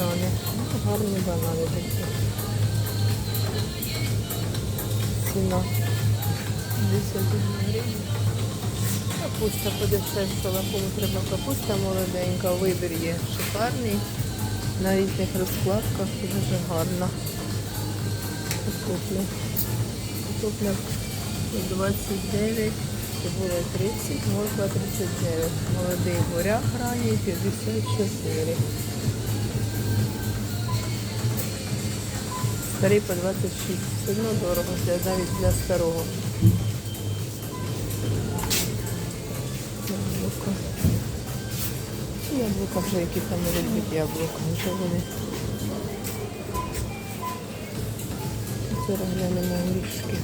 гарні банани такі. Ціна 10 гривень. Капуста подешевшала, кому треба капуста молоденька, вибір є шикарний. На різних розкладках дуже гарна. Картопля. Картопля 29, цибуля 30, морква 39. Молодий буряк ранній 54. Старий по 26. Все одно дорого, навіть для старого. Яблука. Яблука вже які там можуть бути яблука, вже вони. Зараз глянемо горішки.